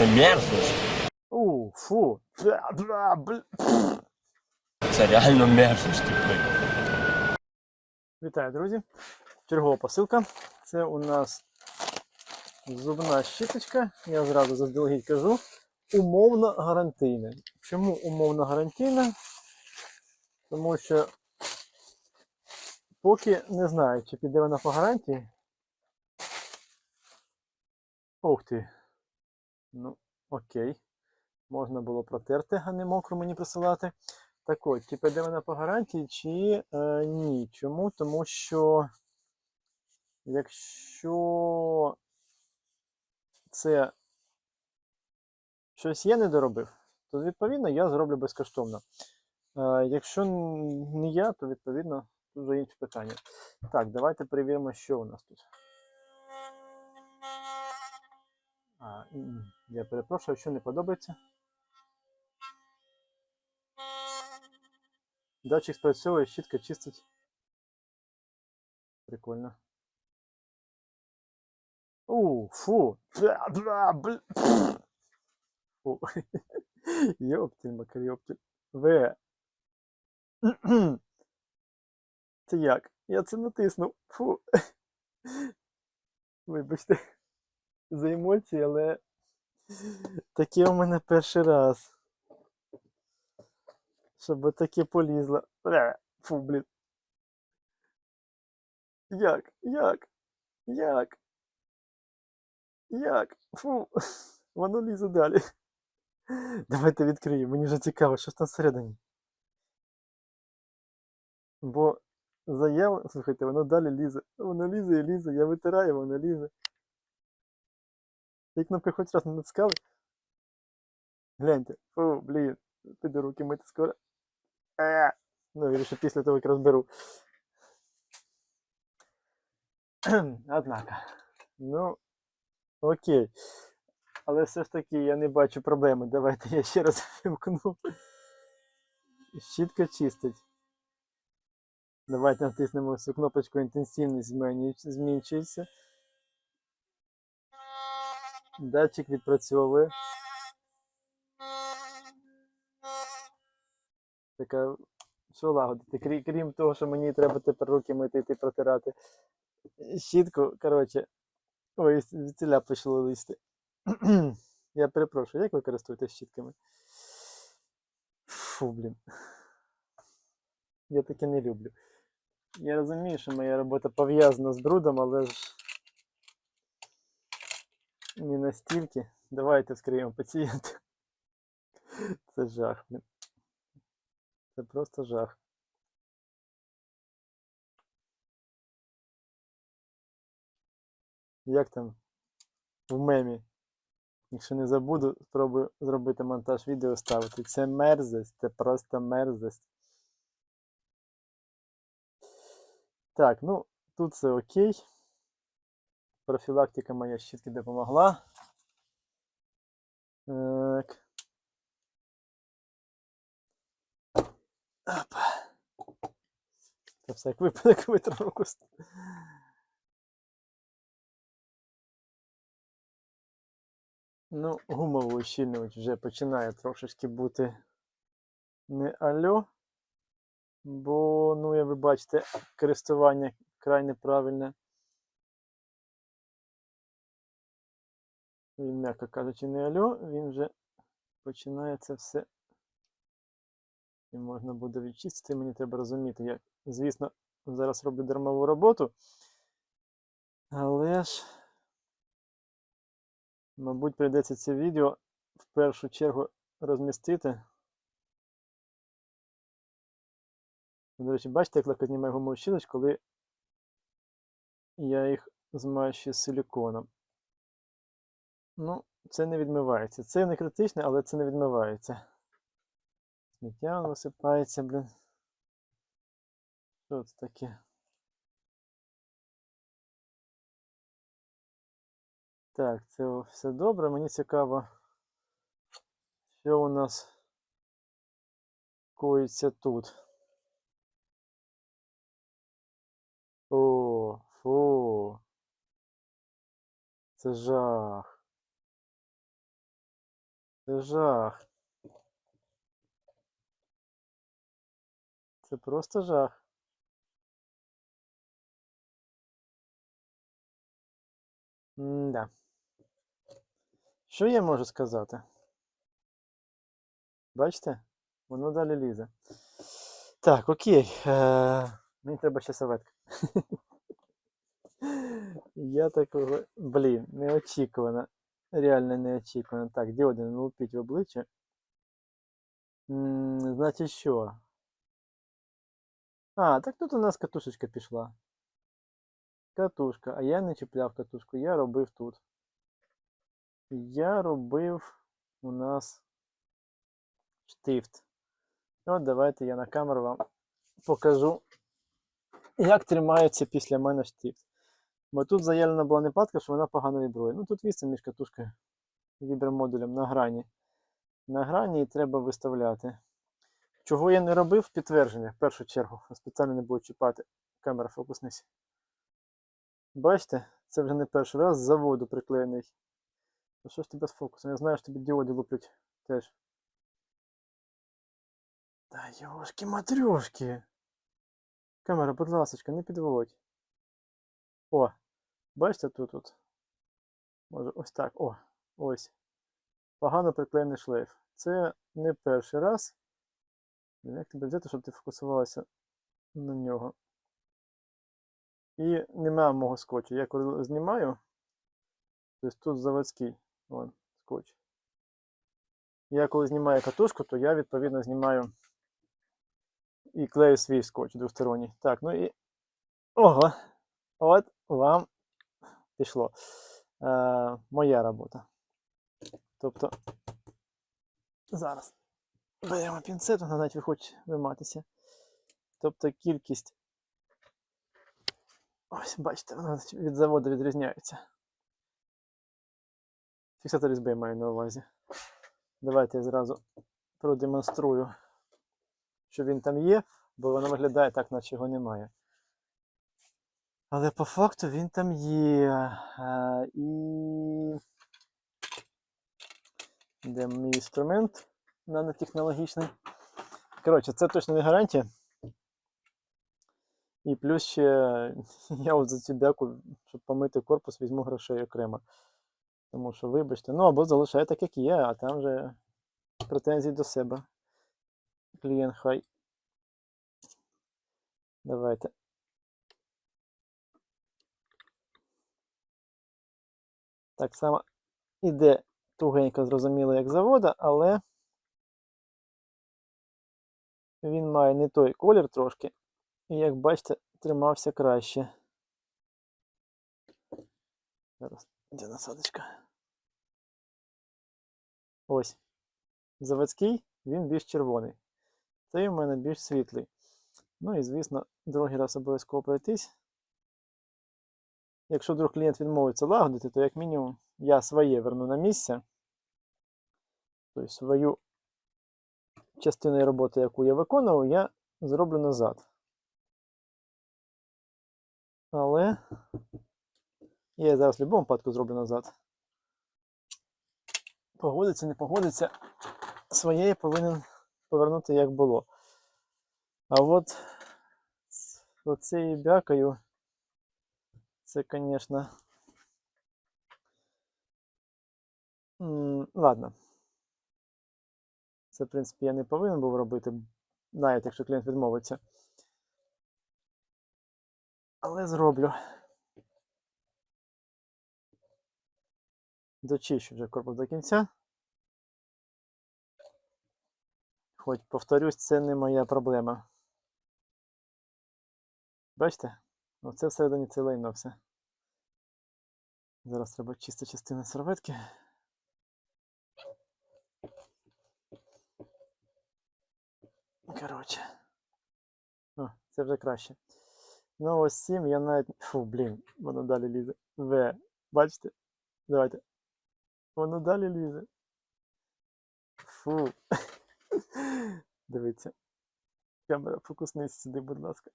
Це мерзость. У, фу. Бля, бля, бля. Це реально мерзость, типу. Вітаю, друзі! Чергова посилка. Це у нас зубна щіточка. Я зразу заздалегідь кажу. Умовно гарантійна. Чому умовно гарантійна? Тому що поки не знаю, чи піде вона по гарантії. Ух ти. Ну, окей. Можна було протерти, а не мокру мені присилати. Так от, чи піде вона по гарантії, чи е, ні. Чому? Тому що якщо це щось я не доробив, то відповідно я зроблю безкоштовно. Е, якщо не я, то відповідно тут вже інше питання. Так, давайте перевіримо, що у нас тут. А, я перепрошую, що не подобається. Датчик спрацьовує, щітка чистить. Прикольно. У, фу. Фу. Йоптіль, макарйоптіль. В. Це як? Я це натиснув. Фу. Вибачте за емоції, але таке у мене перший раз. Щоб таке полізло. Фу, блін. Як? Як? Як? Як? Фу. Воно лізе далі. Давайте відкриємо. Мені вже цікаво, що ж там всередині. Бо заява, слухайте, воно далі лізе. Воно лізе і лізе. Я витираю, воно лізе. Ці кнопки хоч раз не натискали. Гляньте. Фу, блін. Піду руки мити скоро. Е, Ну, я ще після того, як розберу. Однако. Ну, окей. Але все ж таки я не бачу проблеми. Давайте я ще раз вимкну. Щітка чистить. Давайте натиснемо цю кнопочку інтенсивність зменшується. Датчик відпрацьовує. Така, що лагодити? Крі- Крім того, що мені треба тепер руки мити і протирати. Щітку, коротше. Ой, ціля пішло листи. Я перепрошую, як ви користуєтесь щітками? Фу, блін. Я таке не люблю. Я розумію, що моя робота пов'язана з брудом, але ж не настільки. Давайте вскриємо пацієнта. Це жах. Це просто жах. Як там в мемі? Якщо не забуду, спробую зробити монтаж відео ставити. Це мерзость, це просто мерзость. Так, ну, тут все окей. Профілактика моя щітки допомогла. Так. Опа. Та всяк випадок витру руку. Ну, гумовий ущільнювач вже починає трошечки бути не альо. Бо, ну, як ви бачите, користування край неправильне. Він, м'яко кажучи, не альо, він вже починає це все. І можна буде відчистити. Мені треба розуміти. Я, звісно, зараз роблю дармову роботу. Але ж, мабуть, прийдеться це відео в першу чергу розмістити. До речі, бачите, як легко знімає гумову щілоч, коли я їх змащую силіконом. Ну, це не відмивається. Це не критичне, але це не відмивається. Сміття висипається, блін. Що це таке? Так, це все добре. Мені цікаво, що у нас коїться тут. О, фу. Це жах. Це жах. Це просто жах. Да. Що я можу сказати? Бачите? Воно далі лізе. Так, окей. Е, мені треба ще серветка. Я такого. Блін, неочікувано. Реально неочікувано. Так, діоди не лупіть в обличчя. Значить що? А, так тут у нас катушечка пішла. Катушка. А я не чіпляв катушку, я робив тут. Я робив у нас штифт. От давайте я на камеру вам покажу, як тримається після мене штифт. Бо тут заявлена була непадка, що вона погано вібрує. Ну тут відстань між катушкою вібромодулем на грані. На грані і треба виставляти. Чого я не робив підтвердження в першу чергу. Спеціально не буду чіпати. Камера фокуснись. Бачите, це вже не перший раз з заводу приклеєний. Ну що ж ти без фокусу? Я знаю, що тобі діоди луплять теж. Та йошки матрьошки. Камера, будь ласочка, не підводь. О, бачите тут от. Може ось так. О, ось. Погано приклеєний шлейф. Це не перший раз. Як тебе взяти, щоб ти фокусувалася на нього? І немає мого скотчу. Я коли знімаю, тобто тут заводський вон, скотч. Я коли знімаю катушку, то я відповідно знімаю і клею свій скотч двосторонній. Так, ну і. Ого! От вам пішло. Е, моя робота. Тобто. Зараз беремо пінцет, вона навіть виходить виматися. Тобто кількість. Ось, бачите, вона від заводу відрізняється. Фіксатор я маю на увазі. Давайте я зразу продемонструю, що він там є, бо воно виглядає так, наче його немає. Але по факту він там є. І. Де мій інструмент нанотехнологічний. Коротше, це точно не гарантія. І плюс ще я от за цю бяку, щоб помити корпус, візьму грошей окремо. Тому що, вибачте, ну або залишай так, як є, а там вже претензії до себе. Клієнт хай. Давайте. Так само іде тугенько зрозуміло, як завода, але він має не той колір трошки. І як бачите, тримався краще. Зараз, де насадочка? Ось. Заводський, він більш червоний. Цей у мене більш світлий. Ну і, звісно, другий раз обов'язково пройтись. Якщо вдруг клієнт відмовиться лагодити, то як мінімум я своє верну на місце. Тобто свою частину роботи, яку я виконував, я зроблю назад. Але я зараз в будь-якому випадку зроблю назад. Погодиться, не погодиться, своє я повинен повернути як було. А от з оцією бякою, це, звісно. Ладно. Це, в принципі, я не повинен був робити, навіть якщо клієнт відмовиться. Але зроблю. Дочищу вже корпус до кінця. Хоч, повторюсь, це не моя проблема. Бачите? Оце всередині це лайно все. Зараз треба чиста частина серветки. Коротше. О, це вже краще. Ну, ось цим я навіть. Фу, блін, воно далі лізе. В. Бачите? Давайте. Воно далі лізе. Фу. Дивіться. Камера, фокуснись сюди, будь ласка.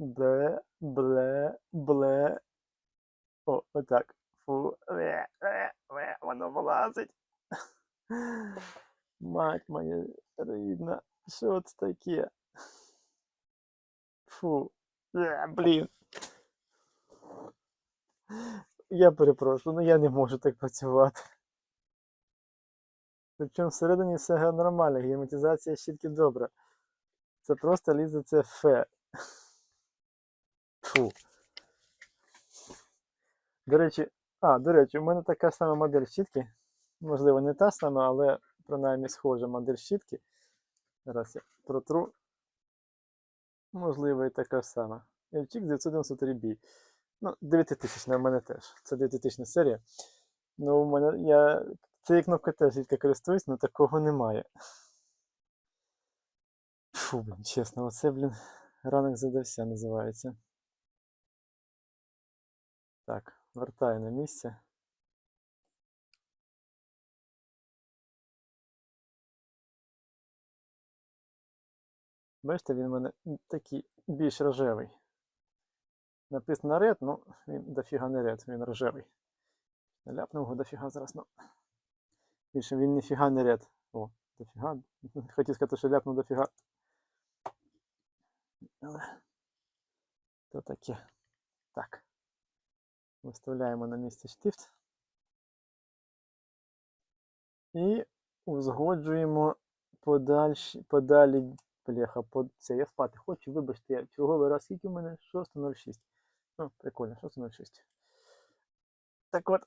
Бле, бле, бле. О, отак. Фу. Ве, ве, ве, воно вилазить. Мать моя рідна, що це таке? Фу. Е, блін. Я перепрошую, ну я не можу так працювати. Причому всередині все нормально, герметизація щітки добра. Це просто лізе це фе. Фу. До речі, а, до речі, у мене така сама модель щітки. Можливо, не та сама, але принаймні схожа модель щітки. Зараз я протру. Можливо, і така сама. Ельчик 993 b Ну, 9000 у мене теж. Це 9000 серія. Ну, у мене я цією кнопкою теж рідко користуюсь, але такого немає. Фу, блін, чесно, оце, блін, ранок задався називається. Так, вертаю на місце. Бачите, він у мене такий більш рожевий. Написано ред, ну він дофіга не ред, він рожевий. Ляпнув його дофіга зараз, ну. Більше він ніфіга не ред. О, дофіга. Хотів сказати, що ляпнув дофіга. Але то таке. Так. Виставляємо на місце штифт. І узгоджуємо подальші, подалі бляха, под це я спати хочу, вибачте, я черговий раз, скільки в мене 6.06. Ну, прикольно, 6.06. Так от,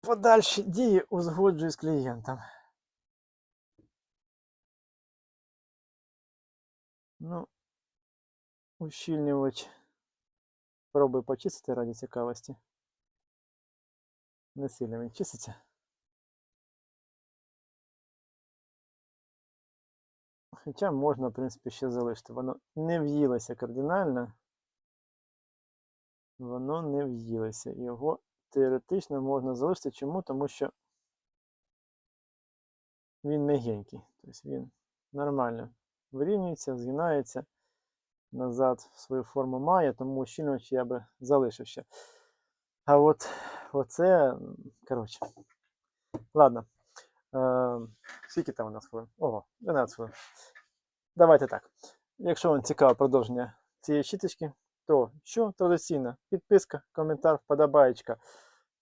подальші дії узгоджую з клієнтом. Ну, ущільнювач. Пробую почистити раді цікавості. Не сильно він чиститься. Хоча можна, в принципі, ще залишити. Воно не в'їлося кардинально. Воно не в'їлося. Його теоретично можна залишити. Чому? Тому що він м'ягенький. Тобто він нормально вирівнюється, згинається, назад свою форму має, тому ущільнювач я би залишив ще. А от оце, коротше. Ладно. Е, скільки там у нас хвилин? Ого, 12 хвилин. Давайте так. Якщо вам цікаве продовження цієї щіточки, то що традиційно? Підписка, коментар, вподобаєчка.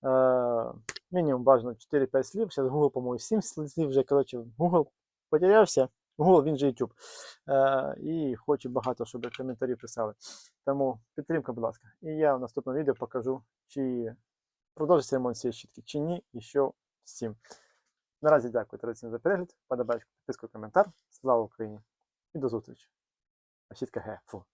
Е, мінімум бажано 4-5 слів. Зараз Google, по-моєму, 7 слів вже. Коротше, Google потерявся. Google, він же YouTube. Е, і хочу багато, щоб коментарі писали. Тому підтримка, будь ласка. І я в наступному відео покажу, чи продовжиться ремонт цієї щітки, чи ні, і що цим. Наразі дякую традиційно за перегляд. Подобаєчку, підписку, коментар. Слава Україні! І до зустрічі. А щітка. Фу.